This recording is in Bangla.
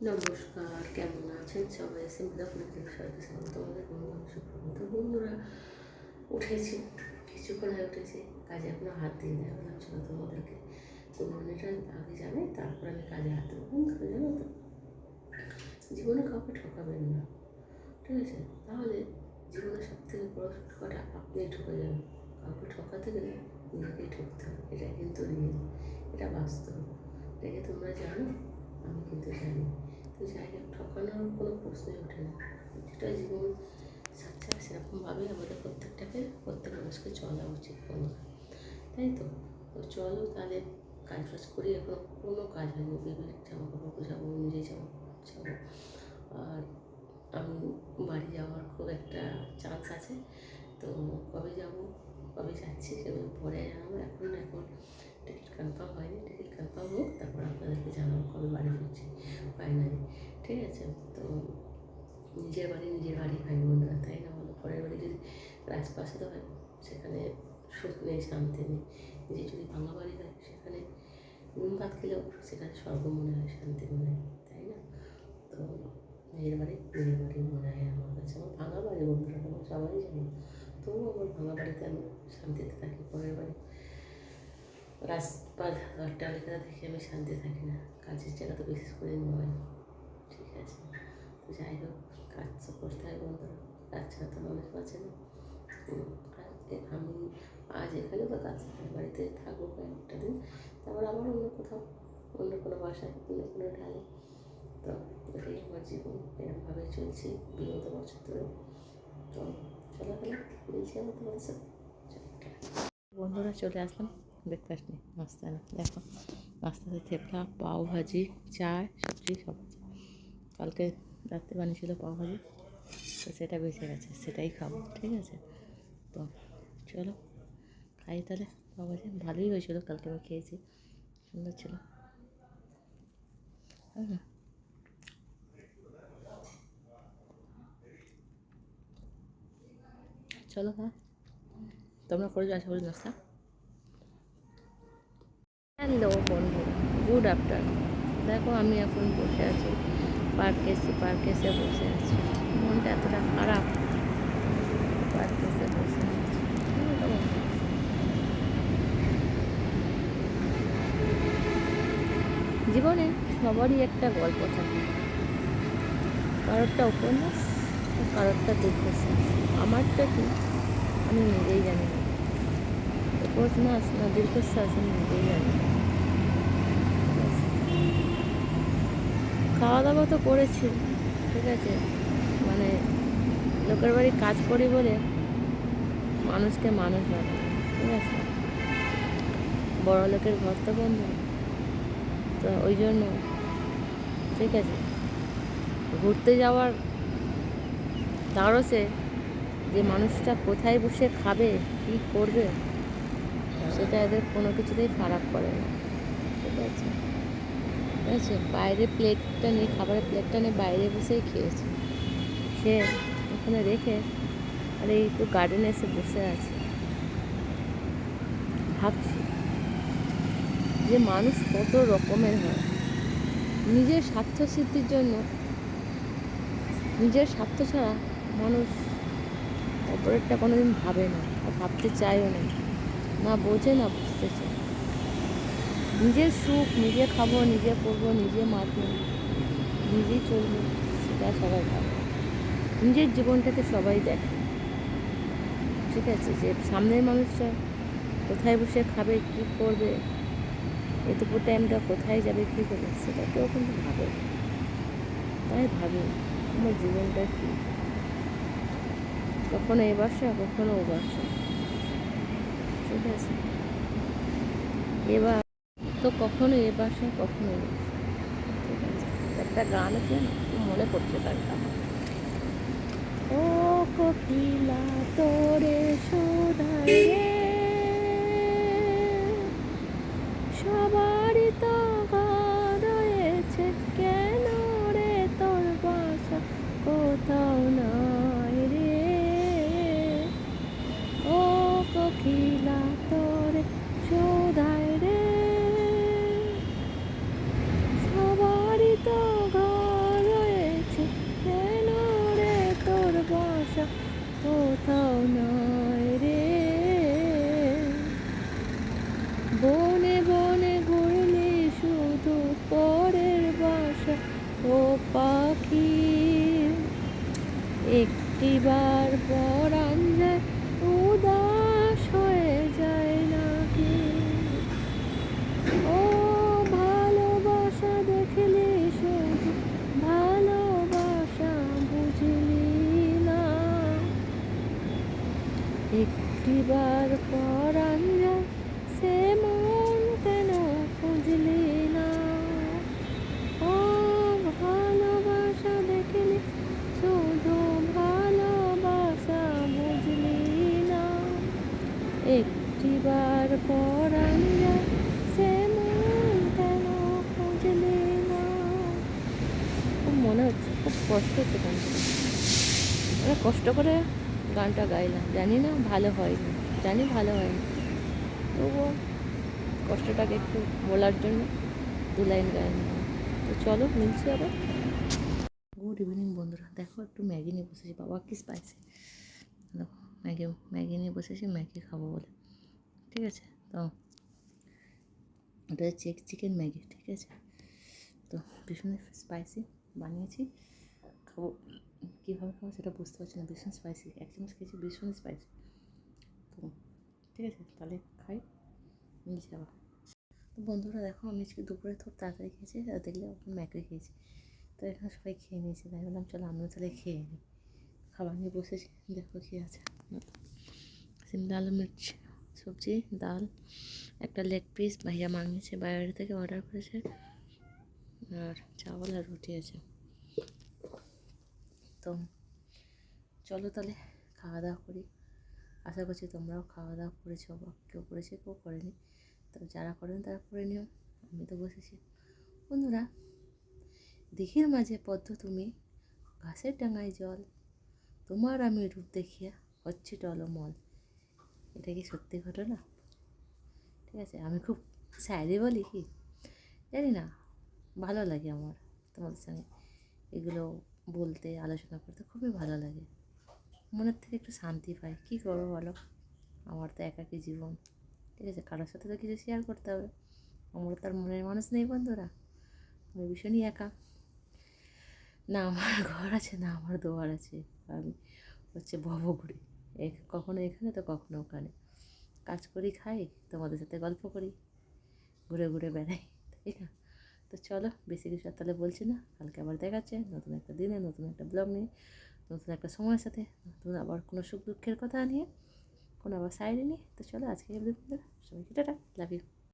নমস্কার, কেমন আছেন সবাই? সিম্পলাপুর থেকে সবাইকে স্বাগত সুপ্রভাত। বন্ধুরা, উঠেছি। কিছুক্ষণ আগে উঠেছি। কাজে এখনও হাত দিই না বললাম চলো তোমাদেরকে মর্নিংটা আগে জানাই, তারপর আমি কাজে হাত দেবো। বন্ধুরা, জানো তো, জীবনে কাউকে ঠকাবেন না, ঠিক আছে? তাহলে জীবনের সব থেকে বড় ঠকাটা আপনি ঠকে যাবেন কাউকে ঠকাতে গেলে নিজেকেই ঠকতে হবে। এটা কিন্তু রিয়েল এটা বাস্তব। এটাকে তোমরা জানো, আমি কিন্তু জানি। তো ঠকানোর কোনো প্রশ্নই ওঠে না। যেটা জীবন সাচ্চা সেরকমভাবেই আমাদের প্রত্যেকটাকে, প্রত্যেক মানুষকে চলা উচিত বন্ধুরা। তাই তো? চলো তাহলে কাজ বাজ করি, এখনও কোনো কাজ হয়নি বেবির জামা কাপড় গোছাবো নিজে জামা কাপড় আর আমি বাড়ি যাওয়ার খুব একটা চান্স আছে। তো কবে যাব? কবে যাচ্ছি সেগুলো পরে জানাব। এখন এখন টিকিট কনফার্ম হয়নি। টিকিট কনফার্ম হোক, তারপর আপনাদেরকে জানাব কবে বাড়ি ফিরছি। ঠিক আছে, তো নিজের বাড়ি নিজের বাড়ি হয় বন্ধুরা, তাই না বলো? পরের বাড়ি যদি রাজপ্রাসাদ হয়, সেখানে সুখ নেই, শান্তি নেই। নিজে যদি ভাঙা বাড়ি হয়, সেখানে নুন ভাত খেলেও সেখানে স্বর্গ মনে হয়, শান্তি মনে হয়, তাই না? তো নিজের বাড়ি নিজের বাড়ি মনে হয় আমার কাছে। আমার ভাঙা বাড়ি বন্ধুরা আমার সবাই জানে। তবুও আমার ভাঙা বাড়িতে আমি শান্তিতে থাকি, পরের বাড়ি রাস্তা অট্টালিকা দেখে আমি শান্তি থাকি না। কাজের জায়গা তো বিশেষ করে নয় আছে। তো যাই হোক, কাজ তো করতে হয় বন্ধুরা কাজ ছাড়া তো মানুষ বাঁচে না। আমি আজ এখানে তো কাজ বাড়িতে থাকব কয়েকটা দিন। তারপর আবার অন্য কোথাও, অন্য কোনো বাসায়, অন্য কোনো ঢালে। তো এটাই আমার জীবন। এরকমভাবে চলছে বিগত বছর ধরে। তো চলো তাহলে বলছি আমার তোমাদের সাথে বন্ধুরা চলে আসলাম। ব্রেকফাস্ট নিয়ে নাস্তা দেখো, নাস্তাতে থেপলা পাও ভাজি চা, সবজি, সব। কালকে রাত্রে বানিয়েছিল পাও ভাজি, তো সেটা বেঁচে গেছে, সেটাই খাব, ঠিক আছে? তো চলো, খাই তাহলে পাও ভাজি, ভালোই হয়েছিল, কালকে আমি খেয়েছি, সুন্দর ছিল। হুম। চলো হ্যাঁ তোমরা করে আশা করি নাস্তা। হ্যালো বন্ধুরা, গুড আফটারনুন। দেখো আমি এখন বসে আছি। পার্কে এসে পার্কে এসে বসে আছি। মনটা এতটা খারাপ পার্কে এসে বসে? জীবনে সবারই একটা গল্প থাকে। কারোরটা উপন্যাস কারোরটা দীর্ঘশ্বাস। আমারটা কি? আমি নিজেই জানি না। উপন্যাস না দীর্ঘশ্বাস আমি নিজেই জানি না খাওয়া দাওয়া তো করেছি, ঠিক আছে? মানে লোকের বাড়ি কাজ করি বলে মানুষকে মানুষ ভাবে ঠিক আছে? বড় লোকের ঘর তো বন্ধ। তো ওই জন্য, ঠিক আছে? ঘুরতে যাওয়ার তারসে যে মানুষটা কোথায় বসে খাবে, কী করবে, সেটা এদের কোনো কিছুতেই খারাপ করে না, ঠিক আছে? ঠিক আছে বাইরে প্লেটটা নিয়ে, খাবারের প্লেটটা নিয়ে বাইরে বসেই খেয়েছি। খেয়ে ওখানে রেখে আর এই একটু গার্ডেনে এসে বসে আছে। ভাবছি যে মানুষ কত রকমের হয়। নিজের স্বার্থ সিদ্ধির জন্য, নিজের স্বার্থ ছাড়া মানুষ অপরেরটা কোনোদিন ভাবে না ভাবতে চায়ও না। না বোঝে, না বুঝতে চায়। নিজের সুখ, নিজে খাব, নিজে করব নিজে মারবো, নিজেই চলবো, সেটা সবাই ভাবে। নিজের জীবনটাকে সবাই দেখে। ঠিক আছে, যে সামনের মানুষটা কোথায় বসে খাবে, কী করবে এটুকু টাইমটা কোথায় যাবে, কী করবে সেটা কেউ কিন্তু ভাবে তাই ভাবি, আমার জীবনটা কী? কখনো এ বাসা, কখনো ও বাসা। ঠিক আছে। এবার তো কখনো এ বাসা কখনো একটা গান আছে মনে পড়ছে গানটা। ও কপিলা তোরে পরাণ যায় সে মন কেন খুঁজলি না? ও ভালোবাসা দেখলি শুধু ভালোবাসা বুঝলি না। একটিবার যায় সে মন কেন খুঁজলি না? খুব মনে হচ্ছে, খুব কষ্ট হচ্ছে কষ্ট করে গানটা গাইলাম, জানি না ভালো হয়নি। জানি ভালো হয়নি তবুও কষ্টটাকে একটু বলার জন্য দু লাইন গাইলাম তো চলো, মিলছি আবার। গুড ইভিনিং বন্ধুরা। দেখো, একটু ম্যাগি নিয়ে বসেছি। বাবা কি স্পাইসি দেখো, ম্যাগি ম্যাগি নিয়ে বসেছি, ম্যাগি খাব বলে। ঠিক আছে? তো ওটা চেক, চিকেন ম্যাগি। ঠিক আছে? তো ভীষণ স্পাইসি বানিয়েছি। খাব, কীভাবে খাব সেটা বুঝতে পারছি না। ভীষণ স্পাইসি এক চামচ খেয়েছি, ভীষণ স্পাইসি ঠিক আছে, তাহলে খাই। নিচে আবার তো বন্ধুরা দেখো, আমি আজকে দুপুরে তো তাড়াতাড়ি খেয়েছি, আর দেখলে এখন ম্যাগি খেয়েছি। তো এখানে সবাই খেয়ে নিয়েছে। তাই বললাম চলো আমিও তাহলে খেয়ে নিই। খাবার নিয়ে বসেছি, দেখো কী আছে। সিমলা আলু মির্চ, সবজি, ডাল, একটা লেগ পিস, ভাইয়া মাঙিয়েছে বাইরে থেকে অর্ডার করেছে। আর চাওয়াল আর রুটি আছে। তো চলো তাহলে, খাওয়া দাওয়া করি। আশা করছি তোমরাও খাওয়া দাওয়া করেছ বা কেউ করেছে, কেউ করেনি। তো যারা করেন তারা করে নিও, আমি তো বসেছি। বন্ধুরা, দিঘির মাঝে পদ্ম তুমি, ঘাসের ডাঙায় জল, তোমার আমি রূপ দেখিয়া হচ্ছে টলমল। এটা কি সত্যি ঘটনা? ঠিক আছে, আমি খুব স্যারি বলি কি? জানি না, ভালো লাগে আমার তোমাদের সঙ্গে এগুলো বলতে, আলোচনা করতে, খুবই ভালো লাগে। মনের থেকে একটু শান্তি পাই। কী করব বলো? আমার তো একাকী জীবন। ঠিক আছে, কারোর সাথে তো কিছু শেয়ার করতে হবে। আমার তার মনের মানুষ নেই বন্ধুরা। আমি ভীষণই একা। না আমার ঘর আছে, না আমার দোয়ার আছে। আমি হচ্ছে ভবঘুরি। কখনো এখানে তো কখনো ওখানে। কাজ করি, খাই, তোমাদের সাথে গল্প করি, ঘুরে ঘুরে বেড়াই, তাই না? তো চলো, বেশি কিছু আর তাহলে বলছি না। কালকে আবার দেখাচ্ছে নতুন একটা দিনে, নতুন একটা ব্লগ নিয়ে। নতুন একটা সময়ের সাথে, নতুন আবার কোনো সুখ দুঃখের কথা নিয়ে, কোনো আবার সাইডে নিয়ে। তো চলো আজকে সবাইকে টাটা লাভ ইউ